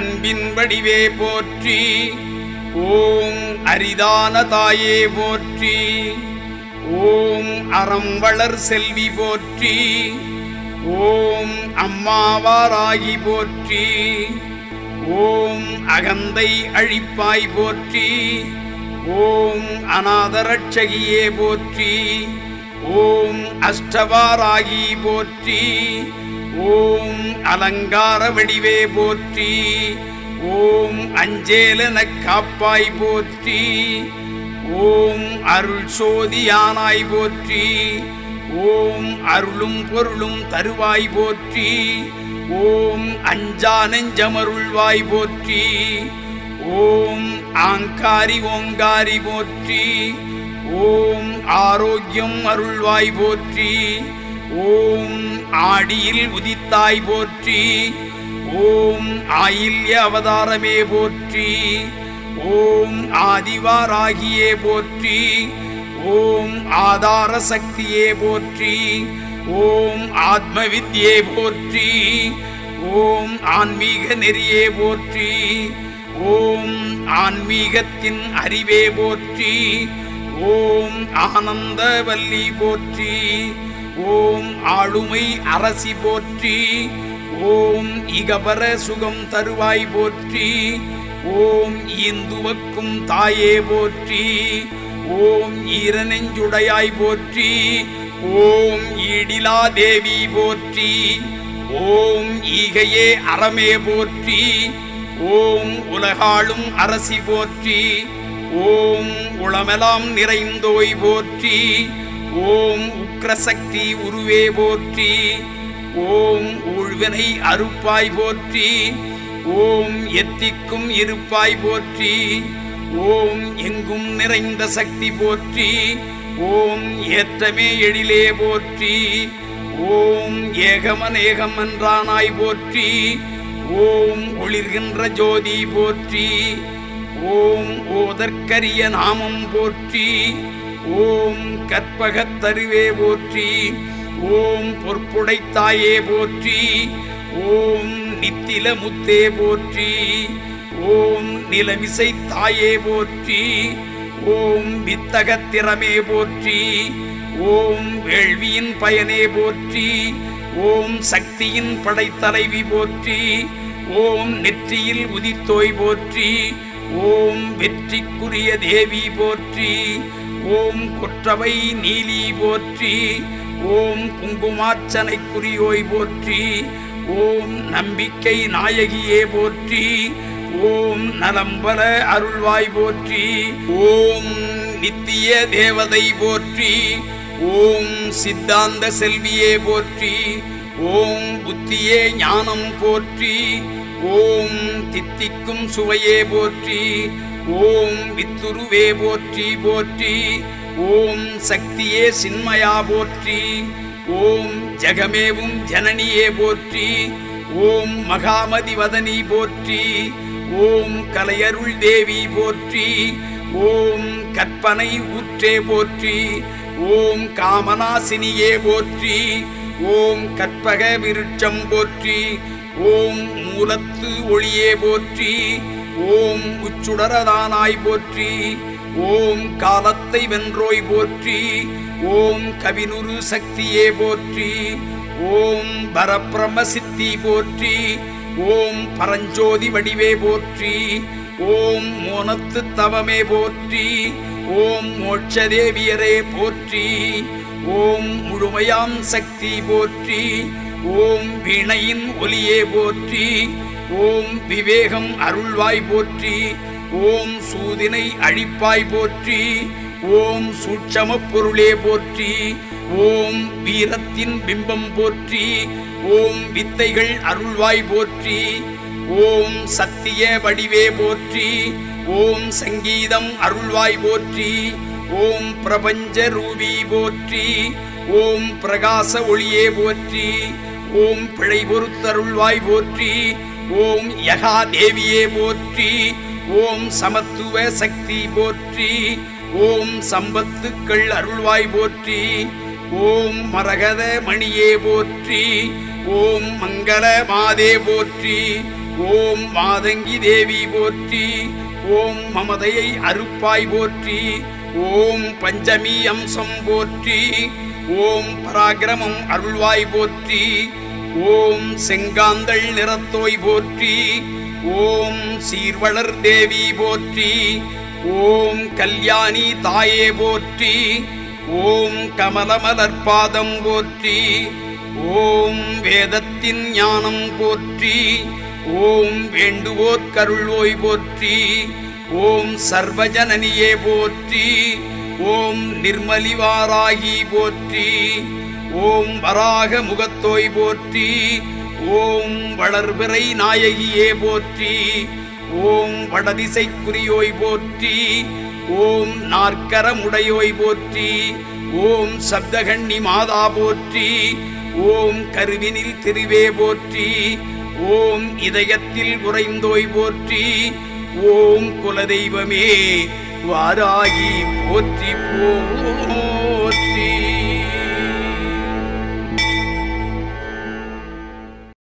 அன்பின் வடிவே போற்றி ஓம் அரிதான தாயே போற்றி ஓம் அறம் வளர் செல்வி போற்றி ஓம் அம்மாவாராகி போற்றி ஓம் அகந்தை அழிப்பாய் போற்றி ஓம் அநாதரட்சகியே போற்றி ஓம் அஷ்டவாராகி போற்றி ஓம் அலங்கார வடிவே போற்றி ஓம் அஞ்சேலன காப்பாய் போற்றி ஓம் அருள் சோதியானாய் போற்றி ஓம் அருளும் பொருளும் தருவாய் போற்றி ஓம் அஞ்சா நெஞ்சமருள்வாய் போற்றி ஓம் ஆங்காரி ஓங்காரி போற்றி ஓம் ஆரோக்கியம் அருள்வாய் போற்றி ஓம் ஆடியில் உதித்தாய் போற்றி ஓம் ஆயில்ய அவதாரமே போற்றி ஓம் ஆதிவாராகியே போற்றி ஓம் ஆதார சக்தியே போற்றி ஓம் ஆத்ம வித்யே போற்றி ஓம் ஆன்மீக நெறியே போற்றி ஓம் ஆன்மீகத்தின் அறிவே போற்றி ஓம் ஆனந்தவல்லி போற்றி ஓம் ஆளுமை அரசி போற்றி ஓம் இகபர சுகம் தருவாய் போற்றி ஓம் இந்துவக்கும் தாயே போற்றி ஓம் ஈரநெஞ்சுடையாய் போற்றி ஓம் ஈடிலா தேவி போற்றி ஓம் ஈகையே அறமே போற்றி ஓம் உலகாளும் அரசி போற்றி ஓம் உளமெலாம் நிறைந்தோய் போற்றி ஓம் உக்ரசக்தி உருவே போற்றி. ஓம் ஊழ்வினை அறுப்பாய் போற்றி. ஓம் எத்திக்கும் இருப்பாய் போற்றி. ஓம் எங்கும் நிறைந்த சக்தி போற்றி. ஓம் ஏற்றமே எழிலே போற்றி. ஓம் ஏகமநேகம் என்றானாய் போற்றி. ஓம் ஒளிர்கின்ற ஜோதி போற்றி. ஓம் ஓதற்கரிய நாமம் போற்றி. ஓம் கற்பகத்தருவே போற்றி ஓம் பொற்புடைத்தாயே போற்றி ஓம் நித்தில முத்தே போற்றி ஓம் நிலமிசை தாயே போற்றி ஓம் வித்தகத்திறமே போற்றி ஓம் வேள்வியின் பயனே போற்றி ஓம் சக்தியின் படைத்தலைவி போற்றி ஓம் நெற்றியில் உதித்தோய் போற்றி ஓம் வெற்றிக்குரிய தேவி போற்றி ஓம் கொற்றவை நீலி போற்றி ஓம் குங்குமார்ச்சனைக்குரியோய் போற்றி ஓம் நம்பிக்கை நாயகியே போற்றி ஓம் நலம்பல அருள்வாய் போற்றி ஓம் நித்திய தேவதை போற்றி ஓம் சித்தாந்த செல்வியே போற்றி ஓம் புத்தியே ஞானம் போற்றி ஓம் தித்திக்கும் சுவையே போற்றி ஓம் வித்துருவே போற்றி போற்றி. ஓம் சக்தியே சின்மயா போற்றி. ஓம் ஜெகமேவும் ஜனனியே போற்றி. ஓம் மகாமதி வதனி போற்றி. ஓம் கலையருள் தேவி போற்றி. ஓம் கற்பனை ஊற்றே போற்றி. ஓம் காமனாசினியே போற்றி. ஓம் கற்பக விருட்சம் போற்றி. ஓம் மூலத்து ஒளியே போற்றி. ஓம் உச்சுடரதானாய் போற்றி ஓம் காலத்தை வென்றோய் போற்றி ஓம் கவினுரு சக்தியே போற்றி ஓம் பரபிரம சித்தி போற்றி ஓம் பரஞ்சோதி வடிவே போற்றி ஓம் மோனத்து தவமே போற்றி ஓம் மோட்சதேவியரே போற்றி ஓம் முழுமையாம் சக்தி போற்றி ஓம் வினையின் ஒலியே போற்றி ஓம் விவேகம் அருள்வாய் போற்றி ஓம் சூதினை அழிப்பாய் போற்றி ஓம் சூட்சம பொருளே போற்றி ஓம் வீரத்தின் பிம்பம் போற்றி ஓம் வித்தைகள் அருள்வாய் போற்றி ஓம் சத்திய வடிவே போற்றி ஓம் சங்கீதம் அருள்வாய் போற்றி ஓம் பிரபஞ்ச ரூபி போற்றி ஓம் பிரகாச ஒளியே போற்றி ஓம் பிழை பொறுத்தருள்வாய் போற்றி ஓம் யகா தேவியே போற்றி ஓம் சமத்துவ சக்தி போற்றி ஓம் சம்பத்துக்கள் அருள்வாய் போற்றி ஓம் மரகத மணியே போற்றி ஓம் மங்கள மாதே போற்றி ஓம் மாதங்கி தேவி போற்றி ஓம் மமதையை அறுப்பாய் போற்றி ஓம் பஞ்சமி அம்சம் போற்றி ஓம் பராக்கிரமம் அருள்வாய் போற்றி ஓம் செங்காந்தள் நிறத்தோய் போற்றி ஓம் சீர்வளர் தேவி போற்றி ஓம் கல்யாணி தாயே போற்றி ஓம் கமலமலர்பாதம் போற்றி ஓம் வேதத்தின் ஞானம் போற்றி ஓம் வேண்டுவோர் கருள்வோய் போற்றி ஓம் சர்வஜனனியே போற்றி ஓம் நிர்மலிவாராகி போற்றி ஓம் வராக முகத்தோய் போற்றி ஓம் வளர்பிறை நாயகியே போற்றி ஓம் வடதிசைக்குரியோய் போற்றி ஓம் நாற்கரமுடையோய் போற்றி ஓம் சப்தகண்ணி மாதா போற்றி ஓம் கருவினில் திருவே போற்றி ஓம் இதயத்தில் உறைந்தோய் போற்றி ஓம் குலதெய்வமே வாராயி போற்றி போற்றி.